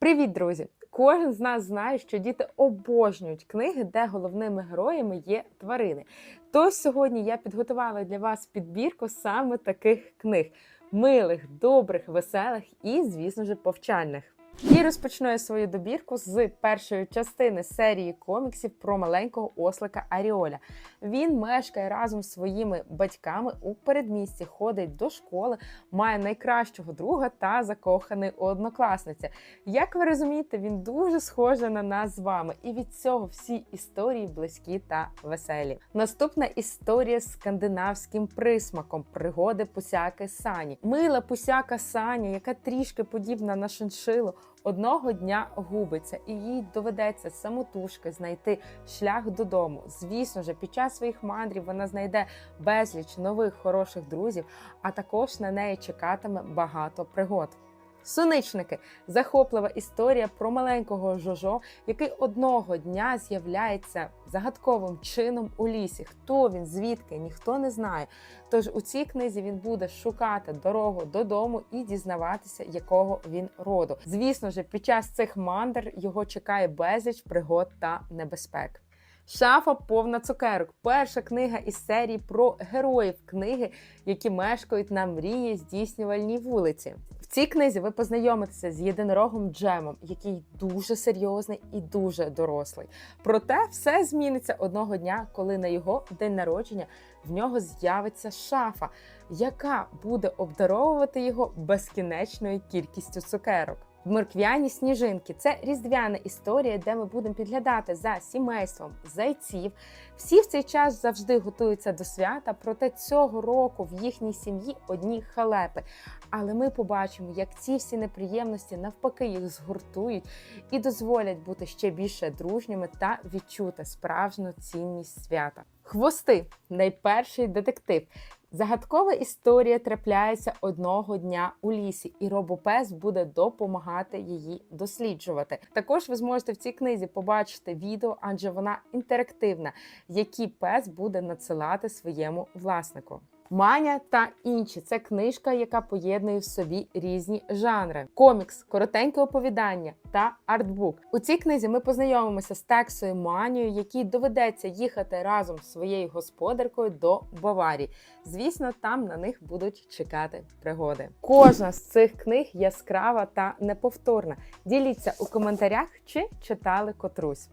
Привіт, друзі! Кожен з нас знає, що діти обожнюють книги, де головними героями є тварини. Тож сьогодні я підготувала для вас підбірку саме таких книг: милих, добрих, веселих і, звісно ж, повчальних. І розпочну я свою добірку з першої частини серії коміксів про маленького ослика Аріоля. Він мешкає разом з своїми батьками у передмісті, ходить до школи, має найкращого друга та закоханий однокласниця. Як ви розумієте, він дуже схожий на нас з вами, і від цього всі історії близькі та веселі. Наступна історія з скандинавським присмаком пригоди пусяки Сані. Мила пусяка Саня, яка трішки подібна на шиншилу, одного дня губиться, і їй доведеться самотужки знайти шлях додому. Звісно ж, під час своїх мандрів вона знайде безліч нових хороших друзів, а також на неї чекатиме багато пригод. Суничники захоплива історія про маленького Жожо, який одного дня з'являється загадковим чином у лісі. Хто він, звідки ніхто не знає. Тож у цій книзі він буде шукати дорогу додому і дізнаватися, якого він роду. Звісно ж, під час цих мандр його чекає безліч пригод та небезпек. Шафа повна цукерок. Перша книга із серії про героїв книги, які мешкають на мрії здійснювальній вулиці. Цій книзі ви познайомитеся з єдинорогом Джемом, який дуже серйозний і дуже дорослий. Проте все зміниться одного дня, коли на його день народження в нього з'явиться шафа, яка буде обдаровувати його безкінечною кількістю цукерок. Морквяні сніжинки це різдвяна історія, де ми будемо підглядати за сімейством зайців. Всі в цей час завжди готуються до свята, проте цього року в їхній сім'ї одні халепи. Але ми побачимо, як ці всі неприємності навпаки їх згуртують і дозволять бути ще більше дружніми та відчути справжню цінність свята. Хвости найперший детектив. Загадкова історія трапляється одного дня у лісі, і робопес буде допомагати її досліджувати. Також ви зможете в цій книзі побачити відео, адже вона інтерактивна, які пес буде надсилати своєму власнику. Маня та інші це книжка, яка поєднує в собі різні жанри: комікс, коротеньке оповідання та артбук. У цій книзі ми познайомимося з Тексою Манією, якій доведеться їхати разом з своєю господаркою до Баварії. Звісно, там на них будуть чекати пригоди. Кожна з цих книг яскрава та неповторна. Діліться у коментарях, чи читали котрусь.